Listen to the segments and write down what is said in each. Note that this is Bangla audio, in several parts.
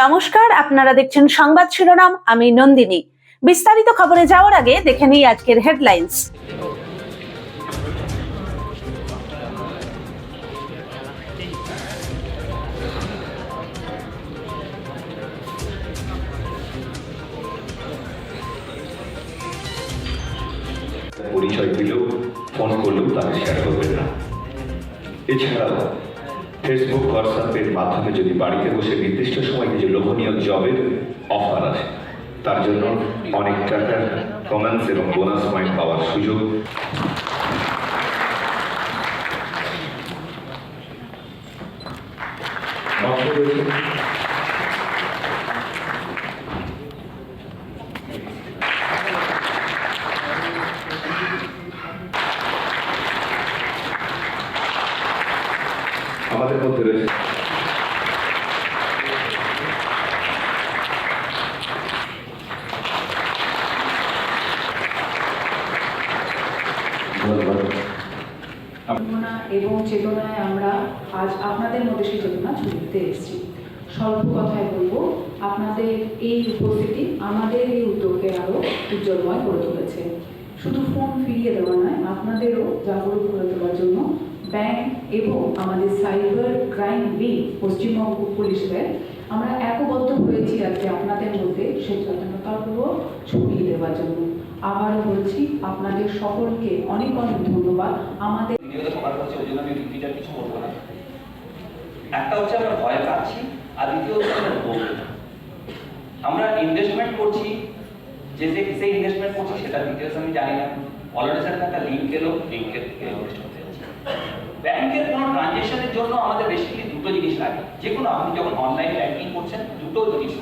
নমস্কার, আপনারা দেখছেন সংবাদ শিরোনাম, আমি নন্দিনী। বিস্তারিত খবরে যাওয়ার আগে দেখে নিই আজকের হেডলাইন্স। পরিচয় দিলেও ফোন করলেও তাকে শেয়ার করবেন না। এছাড়াও ফেসবুক হোয়াটসঅ্যাপের মাধ্যমে যদি বাড়িতে বসে নির্দিষ্ট সময় কিছু লোভনীয় জবের অফার আসে, তার জন্য অনেক টাকার কমেন্টস এবং বোনাস পয়েন্ট পাওয়ার সুযোগ। Thank রয়েছে আমাদের মধ্যে রয়েছে ধন্যবাদ চেতনা এবং চেতনায় আমরা আজ আপনাদের মধ্যে সেই চেতনা দিতে এসেছি। স্বল্প কথায় বলব, আপনাদের এই উপস্থিতি আমাদের এই উদ্যোগকে আরও উজ্জ্বলময় করে তুলেছে। শুধু ফোন ফিরিয়ে দেওয়া নয়, আপনাদেরও জাগরুক করে তোলার জন্য ব্যাংক এবং আমাদের সাইবার ক্রাইম উইং পশ্চিমবঙ্গ পুলিশের আমরা একবদ্ধ হয়েছি আজকে আপনাদের মধ্যে সেই সচেতনতাগুলো ছড়িয়ে দেওয়ার জন্য। আবারও বলছি, আপনাদের সকলকে অনেক অনেক ধন্যবাদ। আমাদের কিছু বলব একটা হচ্ছে আমরা ভয় পাচ্ছি, আর দ্বিতীয় হচ্ছে আমরা বলব। আমরা ইনভেস্টমেন্ট করছি, যে যে কিসে ইনভেস্টমেন্ট করছি সেটা ডিটেলস আমি জানি না। অলরেডি স্যার একটা লিঙ্ক এলো লিঙ্কের থেকে ব্যাংকের কোনো ট্রানজেকশনের জন্য আমাদের বেসিক্যালি দুটো জিনিস লাগে। যে কোনো আপনি যখন অনলাইন ব্যাংকিং করছেন দুটো জিনিস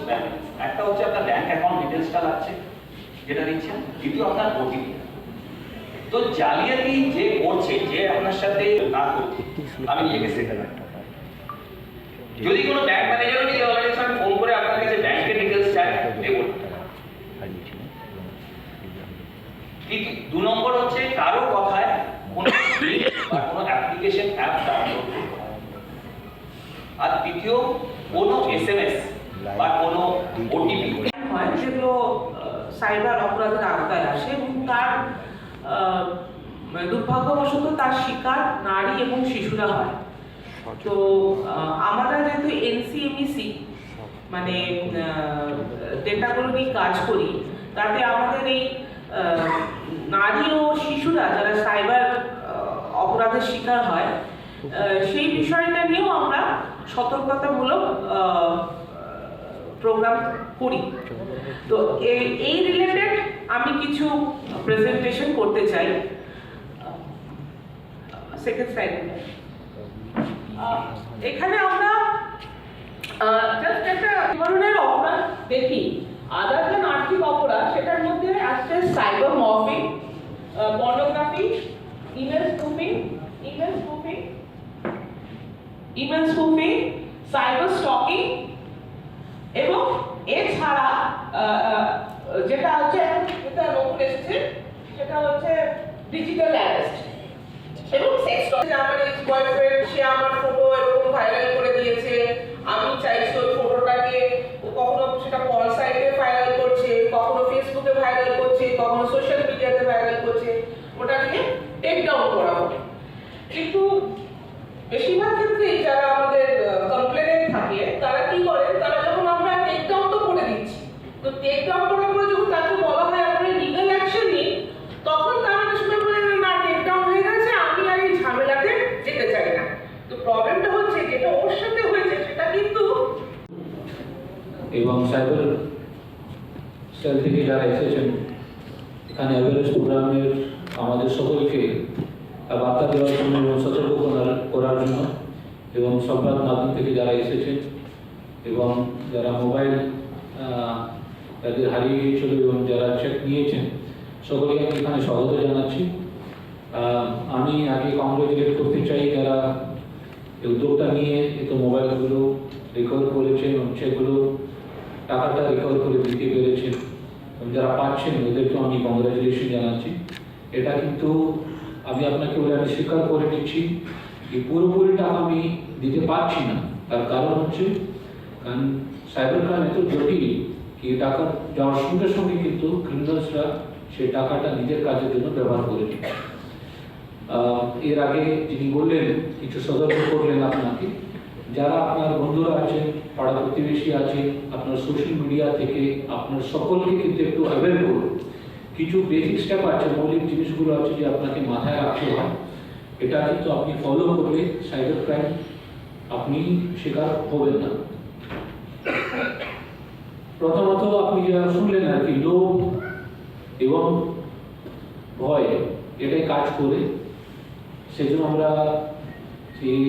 একটা হচ্ছে আপনার ব্যাংক অ্যাকাউন্ট ডিটেলসটা লাগছে। যেটা দিচ্ছেন দ্বিতীয় আপনার ওটিপি তো জালিয়াতি যে করছে যে আপনার সাথে না করছে আমি নিজেকে সেটা যদি কোনো ব্যাংক ম্যানেজারও যদি স্যার ফোন করে আপনার কাছে ব্যাংকের ডিটেলস চায় দেখুন দু নম্বর হচ্ছে কারও কথায় কোনো কোনো অ্যাপ্লিকেশন অ্যাপ ডাউনলোড আর তৃতীয় কোনো এসএমএস বা কোনো ওটিপি হয় যেগুলো সাইবার অপরাধের আওতায় আসে এবং তার মানে দুর্ভাগ্যবশত তার শিকার নারী এবং শিশুরা হয়। তো আমরা যেহেতু এনসিএমইসি মানে ডেটাগুলো নিয়ে কাজ করি, তাতে আমাদের এই নারী ও শিশুরা যারা সাইবার অপরাধের শিকার হয় সেই বিষয়টা নিয়েও আমরা সতর্কতামূলক প্রোগ্রাম করি। তো এই রিলেটেড আমি কিছু প্রেজেন্টেশন করতে চাই। সেকেন্ড সাইড এখানে আমরা জাস্ট একটা ধরনের অপরাধ দেখি। আদার দেন আর্থিক অপরাধ, সেটার মধ্যে আসছে cyber morphing pornography email spoofing email spoofing email spoofing cyber stalking এবং এছাড়া আহ, আহ, যেটা হচ্ছে যেটা নতুন এসেছে সেটা হচ্ছে ডিজিটাল অ্যারেস্ট এবং সেক্স আমার এক্স বয়ফ্রেন্ড সে আমার ফটো এরকম ভাইরাল করে দিয়েছে। আমি চাইছি ওই ফটোটাকে কখনো সেটা কল সাইটে ভাইরাল করছে, কখনো ফেসবুকে ভাইরাল করছে, কখনো সোশ্যাল মিডিয়াতে ভাইরাল করছে। ওটাকে টেক ডাউন করা হবে। কিন্তু বেশিরভাগ ক্ষেত্রেই যারা আমাদের কমপ্লেনেন্ট থাকে তারা কি করে তারা যখন আমরা টেক ডাউন তো করে দিচ্ছি তো টেক ডাউন করার পরে যখন তাকে বলা হয় আপনারা লিগাল অ্যাকশন নিন তখন তারা অনেক সময় বলে যে, না টেক ডাউন হয়ে গেছে আমি আর এই ঝামেলাতে যেতে চাই না তো প্রবলেমটা হচ্ছে যেটা ওর সাথে হয়েছে সেটা কিন্তু এবং সাইবার সেল থেকে যারা এসেছেন। এখানে অ্যাওয়ারনেস প্রোগ্রামের আমাদের সকলকে বার্তা দেওয়ার জন্য এবং সতর্ক করার- জন্য এবং সংবাদ মাধ্যম থেকে যারা এসেছেন এবং যারা মোবাইল তাদের হারিয়ে গিয়েছিল এবং যারা চেক নিয়েছেন, সকলকে আমি এখানে স্বাগত জানাচ্ছি। আমি আগে কংগ্রেচুলেট করতে চাই যারা উদ্যোগটা নিয়ে, এত মোবাইলগুলো রেকর্ড করেছেন এবং সেগুলো টাকাটা রেকর্ড করে দিতে পেরেছেন। যারা পাচ্ছেন ওদেরকে আমি কংগ্রাচুলেশন জানাচ্ছি। এটা কিন্তু আমি আপনাকে বলে আমি স্বীকার করে নিচ্ছি যে পুরোপুরি টাকা আমি দিতে পারছি না। তার কারণ হচ্ছে, কারণ সাইবার ক্রাইম এত জটিল কি টাকা যাওয়ার সঙ্গে সঙ্গে কিন্তু ক্রিমিনালসরা সেই টাকাটা নিজের কাজের জন্য ব্যবহার করে এর আগে যিনি বললেন, কিছু সতর্ক করলেন আপনাকে যারা আপনার বন্ধুরা আছেন, পাড়া প্রতিবেশী আছে আপনার সোশ্যাল মিডিয়া থেকে আপনার সকলকে কিন্তু একটু অ্যাওয়্যার করুন। কিছু বেসিক স্টেপ আছে, মৌলিক জিনিসগুলো আছে যে আপনাকে মাথায় রাখতে হয়। এটা কিন্তু আপনি ফলো করলে সাইবার ক্রাইম আপনি শিকার হবেন না। প্রথমত আপনি যা শুনলেন আর কি, লোভ এবং ভয়, এটাই কাজ করে। সেজন্য আমরা সেই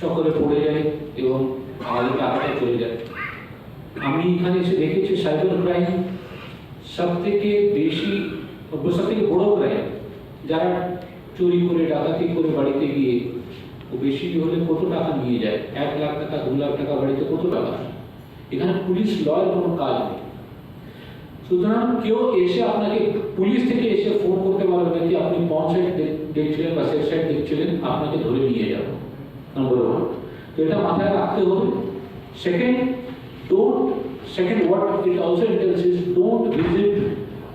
চক্করে পড়ে যাই এবং আমাদের টাকাটা চলে যায়। আমি এখানে এসে দেখেছি সাইবার ক্রাইম সব থেকে বেশি সব থেকে বড় ক্রাইম। যারা চুরি করে, ডাকাতি করে বাড়িতে গিয়ে বেশি হলে কত টাকা নিয়ে যায়? এক লাখ টাকা, দু লাখ টাকা বাড়িতে কত টাকা? এখানে পুলিশ লয়ের কোনো কাজ নেই। সুতরাং কেউ এসে আপনাকে, পুলিশ থেকে এসে ফোন করতে পারবে না যে, আপনি পঞ্চ সাইড দেখছিলেন বা সেফ সাইড দেখছিলেন, আপনাকে ধরে নিয়ে যাব। নম্বর ওয়ান তো এটা মাথায় রাখতে হবে second don't second what it also entails is don't visit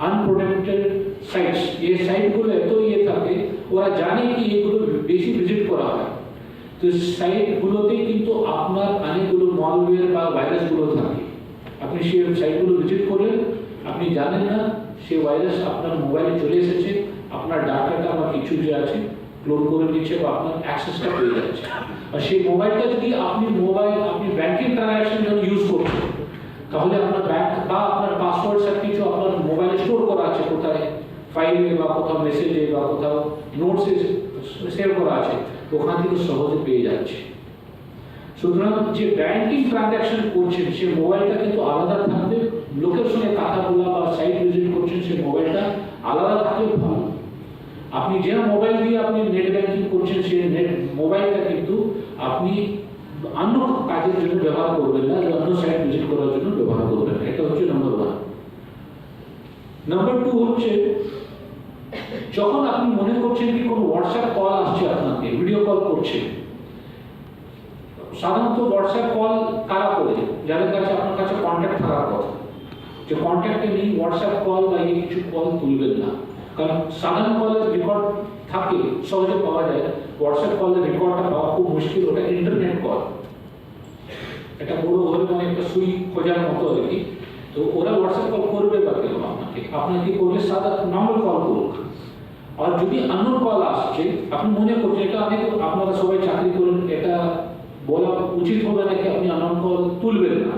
unprotected sites এই সাইটগুলো এত ইয়ে থাকে ওরা জানে কি এগুলো বেশি ভিজিট করা হয় তো সাইটগুলোতে কিন্তু আপনার অনেকগুলো মলওয়্যার বা ভাইরাসগুলো থাকে আপনি সেই সাইটগুলো ভিজিট করলেন আপনি জানেন না সেই ভাইরাস আপনার মোবাইলে চলে এসেছে আপনার ডাটাটা বা কিছু যে আছে ক্লোন করে নিচ্ছে বা আপনার অ্যাক্সেসটা পেয়ে যাচ্ছে আর সেই মোবাইলটা যদি আপনি মোবাইল আপনি ব্যাংকিং ট্রানজাকশন জন্য ইউজ করছেন তাহলে আপনার ব্যাংক বা আপনার পাসওয়ার্ড সব কিছু আপনার মোবাইলে স্টোর করা আছে কোথায় ফাইলে বা কোথাও মেসেজে বা কোথাও নোটসে সেভ করা আছে তো ওখান থেকে সহজে পেয়ে যাচ্ছে সুতরাং যে ব্যাংকিং ট্রানজাকশন করছেন সে মোবাইলটা কিন্তু আলাদা থাকবে লোকের সঙ্গে কথা বলা বা সাইট ভিজিট করছেন সে মোবাইলটা আলাদা থাকলে ভালো আপনি যে মোবাইল দিয়ে আপনি নেট ব্যাংকিং করছেন, সেই নেট মোবাইলটা কিন্তু আপনি অন্য কাজের জন্য ব্যবহার করবেন না অন্য সাইট ভিজিট করার জন্য ব্যবহার করবেন। এটা হচ্ছে নম্বর ওয়ান নাম্বার টু হচ্ছে, যখন আপনি মনে করছেন কি কোনো হোয়াটসঅ্যাপ কল আসছে আপনাকে ভিডিও কল করছে, সাধারণত হোয়াটসঅ্যাপ কল কারা করে? যাদের কাছে আপনার কাছে কন্ট্যাক্ট থাকার কথা। যে কন্ট্যাক্টে নেই হোয়াটসঅ্যাপ কল বা কিছু কল তুলবেন না। কারণ সাধারণ কলের রেকর্ড থাকে, সহজে পাওয়া যায় হোয়াটসঅ্যাপ কলের রেকর্ডটা পাওয়া খুব মুশকিল, ওটা ইন্টারনেট কল এটা বড় ঘরে মানে একটা সুই খোঁজার মতো আর কি। তো ওরা হোয়াটসঅ্যাপ কল করবে বা কেন আপনাকে। আপনাকে করলে সাদা নর্মাল কল করুক। আর যদি আননোন কল আসছে, আপনি মনে করছেন এটা অনেক আপনারা সবাই চাকরি করেন, এটা বলা উচিত হবে নাকি আপনি আননোন কল তুলবেন না?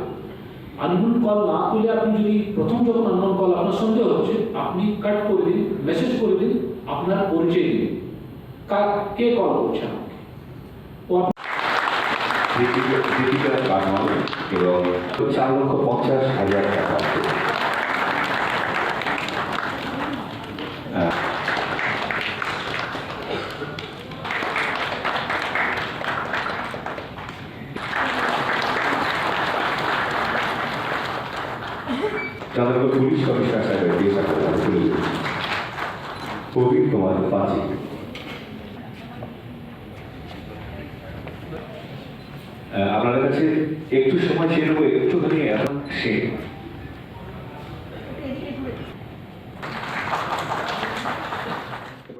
আননোন কল না তুলে আপনি যদি প্রথম যখন আননোন কল আপনার সন্দেহ হচ্ছে, আপনি কাট করে দিন মেসেজ করে দিন, আপনার পরিচয় দিন। কে কল করছে আমাকে? এবং চার লক্ষ পঞ্চাশ হাজার টাকা। প্রবীর কুমার পাঁচি আপনাদের কাছে একটু সময় ছিল একটুখানি এখন সে